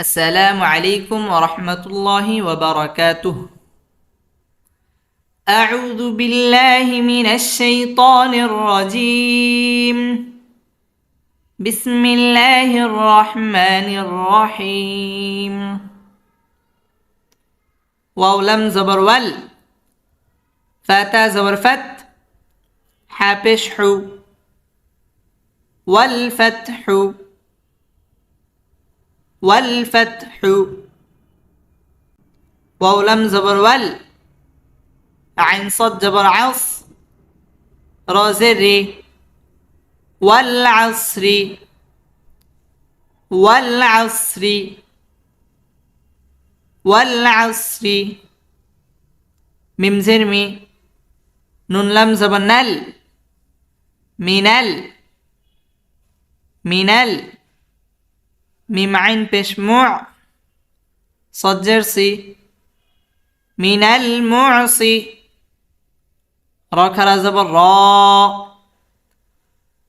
السلام عليكم ورحمة الله وبركاته. أعوذ بالله من الشيطان الرجيم. بسم الله الرحمن الرحيم. واولم زبر ول. فاتا زبر فت. حابش حو. والفتح والفتح. واولم زبر ول عين صد جبر عص. رازري والعصر. والعصر. والعصر. ميم زرمي نون لم زبر نل. منل منل ميم عين بشموع صجرسي. من المعصي. را زبر را.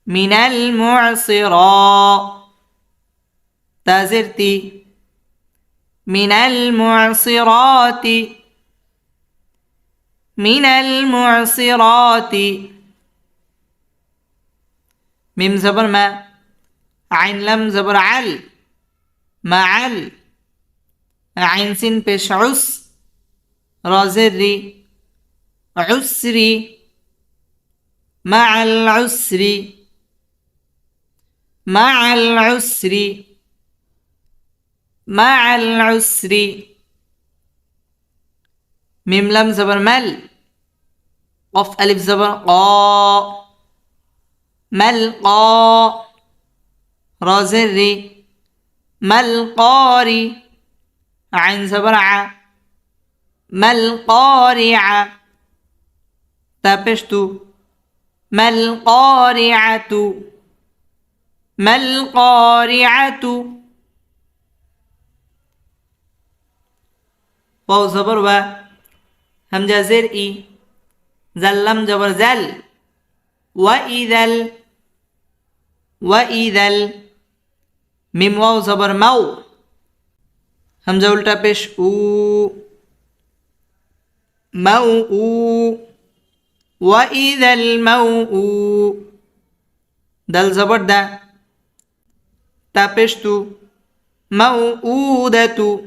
من المعصرا تازرتي من المعصرات. من المعصرات. ميم زبر ما. عين لم زبر عل. معل. عين سين بش عس. رازري عسري. مع العسر مع العسر مع العسر ميم لم زبر مل. قف ألف زبر قا. مل قا. رازري ما القاري عين زبرعة ما القارعة تابشتو. ما القارعة؟ ما القارعة؟ واو زبر و همجا زر اي زلم جبر زل. وإذا وإذا মিম ওয়াও জবর মাও হামজা উল্টা পেশ উ মাউ উ وإذا الموء دل زبر دا تابشتو موؤودة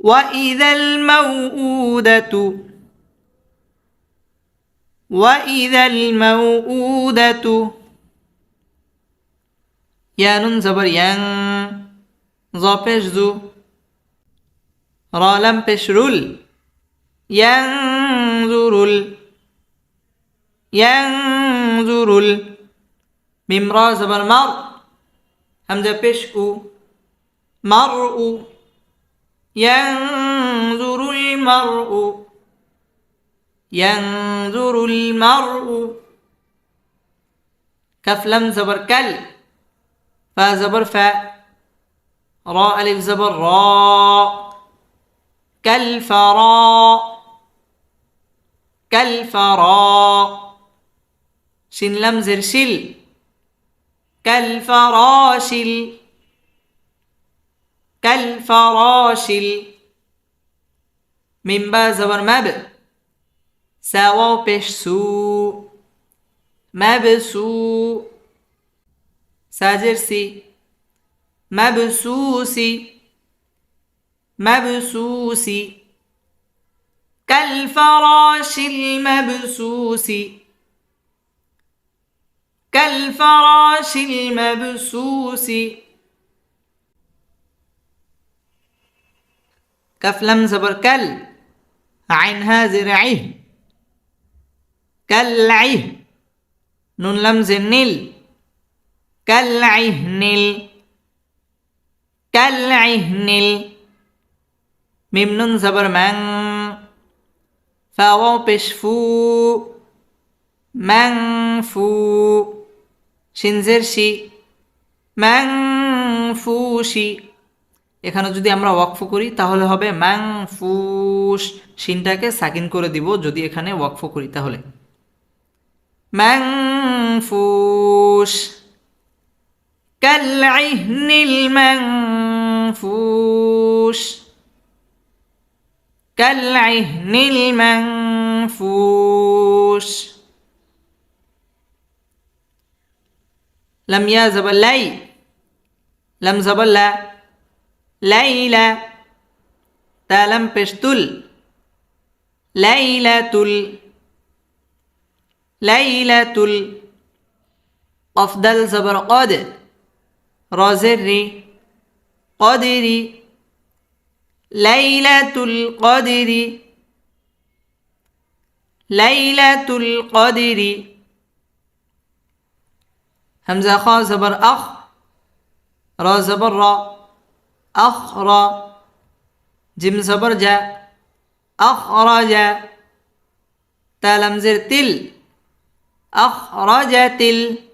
وإذا الموؤودة وإذا الموؤودة ইয়ানুন জবর ইয়াং জ পেশ জু রলাম পেশ রুল ইয়াং জুরুল ইয়াং জুরুল মিম র জবর মার হামজা পেশ উ মার উ ينظر المرء ينظر المرء كف لم زبر كل زبر فا را ألف زبر را. كالفرا كالفرا شن لم زر شل. كالفراشل كالفراشل من با زبر مب ساوا بش سو مبسو ساجرسي. مبسوسي. مبسوسي. كالفراش المبسوس. كالفراش المبسوس. كف لم زبر كل. عين هازر كالعه نون لم কাল্লাইহনিল কাল্লাইহনিল মিমনুন জবর ম্যাং ফাও পেশফু ম্যাং ফু সিনজের শি ম্যাং ফু এখানে যদি আমরা ওয়াকফ করি, তাহলে হবে ম্যাং ফুস সিনটাকে সাকিন করে দিব যদি এখানে ওয়াকফ করি তাহলে। ম্যাং ফুস كالعهن المنفوش. كالعهن المنفوش. لم يا الليل. لم زبل لا ليلى تا بشتل ليلة تل ليلة ال. زبر قادر. رازري قدري ليلة القدر ليلة القدر. همزة خا زبر أخ را زبر را. أخ را. جيم زبر جا. أخرج تلم زر تل. أخرجت ال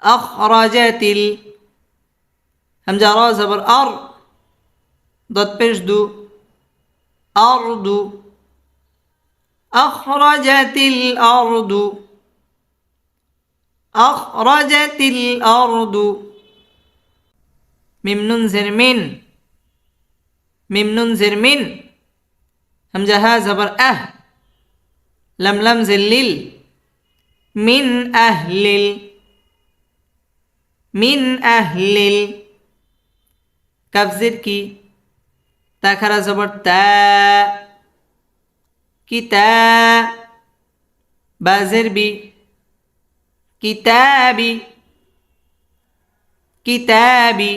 أخرجت ال همزة را زبر أر ضد پیش دو أرض. أخرجت الأرض. أخرجت الأرض. ميم ننزر من؟ ميم ننزر من؟ همزة ها زبر أه. لم لم زلل من أهل মিন আহলিল। কাবজির কি? তা খারা জবর তা। কিতা বাজের বি। কিতাবি কিতাবি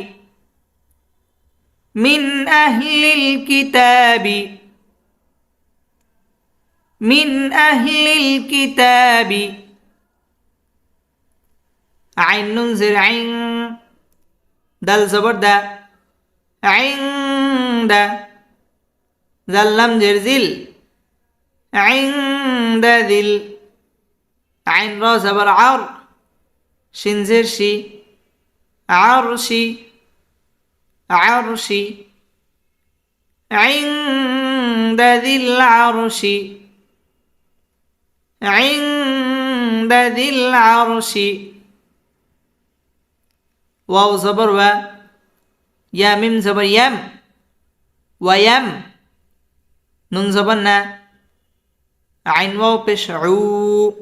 মিন আহলিল কিতাবি মিন আহলিল কিতাবি من أهل الكتاب من أهل الكتاب عين ننزر عين دل زبر دا عند ذلم جرزل عند ذل عين را زبر عر شنزر شي عرشي عرشي عند ذي العرش عند ذي العرش واو زبر و يا ميم زبر يم ويم نون زبرنا عين واو بشعو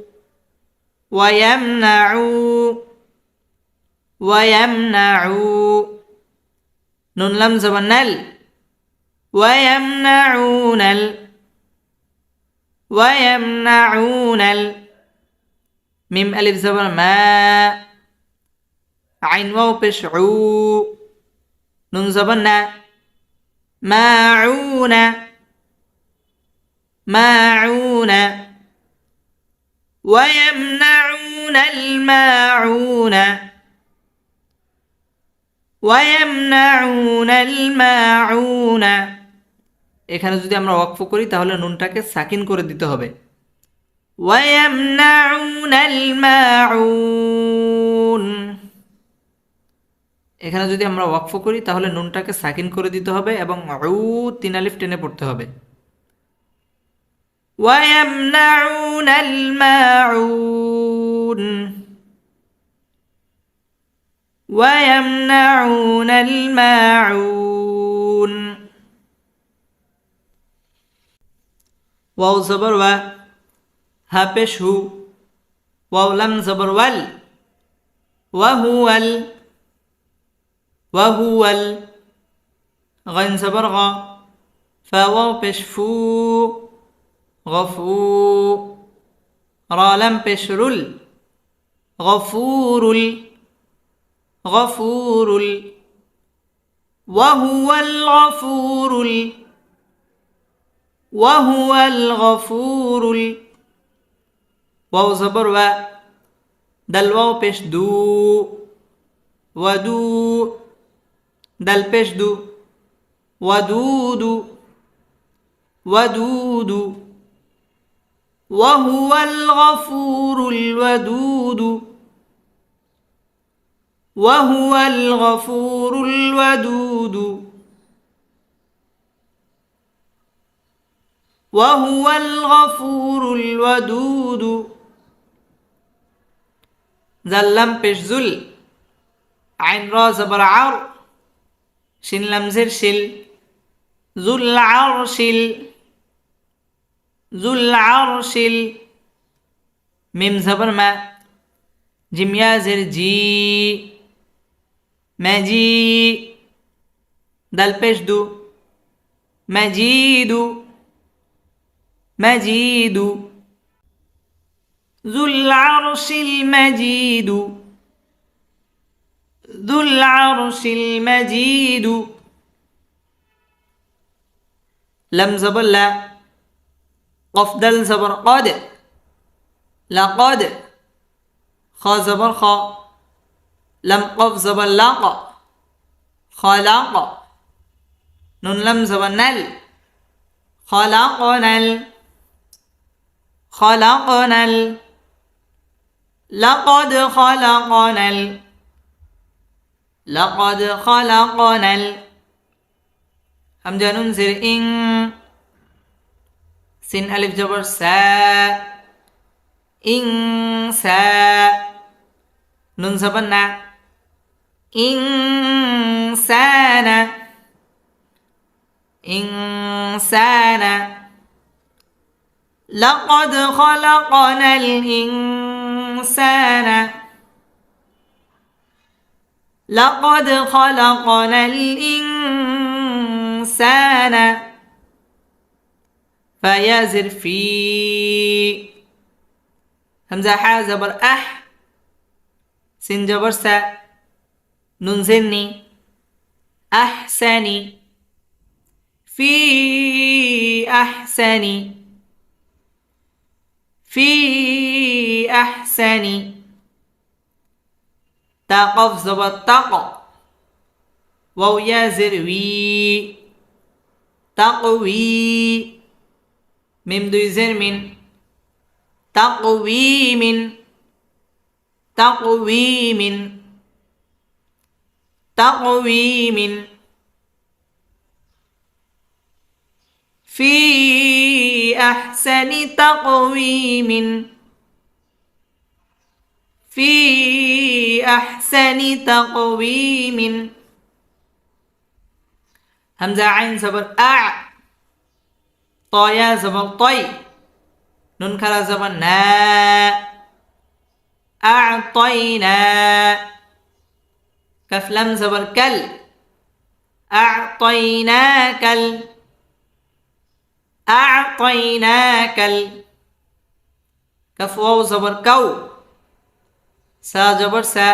ويمنعوا ويمنعوا نون لم زبرنا ال ويمنعون ال ويمنعون ال ميم ألف زبر ما. عين واو بشعو نون زبرنا ماعون ماعون ويمنعون الماعون ويمنعون الماعون এখানে যদি আমরা ওয়াকফ করি তাহলে নুনটাকে সাকিন করে দিতে হবে ويمنعون الماعون এখানে যদি আমরা ওয়াকফ করি তাহলে নুনটাকে সাকিন করে দিতে হবে এবং উ তিন আলিফ টেনে পড়তে হবে ويمنعون الماعون ويمنعون الماعون واو زبر و ها পেশ হু واو لم زبر وال وهو ال وهو ال غين زبرغة فو بش فو غفو را لم بش رل غفور. ال غفور. ال وهو الغفور. ال وهو الغفور. ال واو زبر و دل واو پیش دو ودو دلبجد ودودو. ودودو. وهو الغفور الودود. وهو الغفور الودود. وهو الغفور الودود. ذلم اللمبش ذل عين راز برعر. شين لمزر شل؟ ذو العرش ذو العرش ميم زبر ما؟ جيم يا زر جي. ما جي. دال پیش دو. ما جي دو. ما جي دو. ذو العرش المجيد ذو العرش المجيد. لم زبر لا. قف دل زبر. قاد. لقد خا زبر خا لم قف زبر لاق خلاق نون لم زبر نل. خلقنا ال خلقنا ال لقد خلقنا ال لقد خلقنا ال همجة ننزل إن سين ألف جبر سا. إن سا. نون زبنا إنسان إنسان لقد خلقنا الإنسان. لقد خلقنا الإنسان فيزر في همزة حازبر أح سنجبر سا ننزلني أحسني. في أحسن في تقف زبط تق واو يازر وي تقوي ميم دوي زر من تقوي من تقوي من تقوي من في أحسن تقويم في أحسن تقويم. همزة عين زبر أع. طايا زبر طي. نون كلا زبر نا. أعطينا. كف لم زبر كل. أعطيناك ال أعطيناك ال كف واو زبر كو. سا جبر سا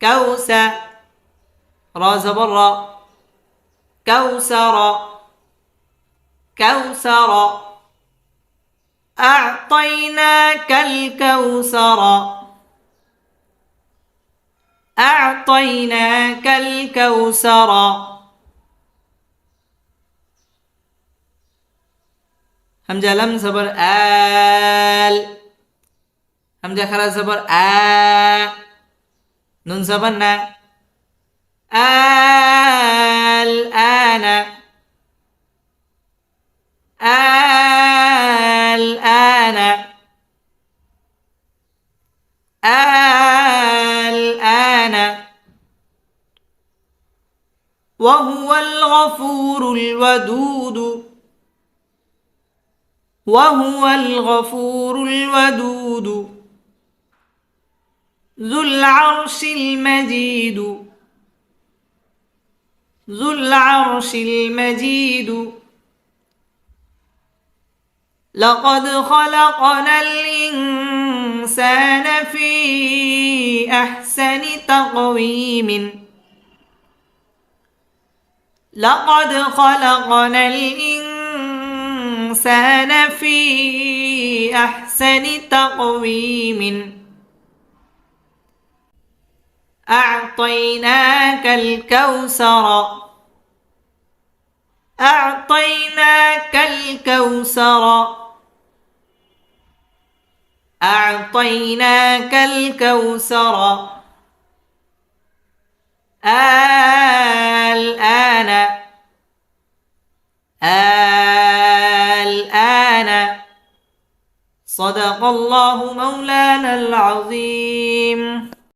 كوسا را زبر را كوسر كوسر أعطيناك الكوثر. أعطيناك الكوثر. همزة لم زبر آل. همزة خرا زبر آ. نون زبرنا الآن. الآن. الآن. وهو الغفور الودود. وهو الغفور الودود. ذو العرش المجيد. ذو العرش المجيد. لقد خلقنا الإنسان في أحسن تقويم. لقد خلقنا الإنسان في أحسن تقويم. أعطيناك الكوثر. أعطيناك الكوثر. أعطيناك الكوثر. الآن الآن صدق الله مولانا العظيم.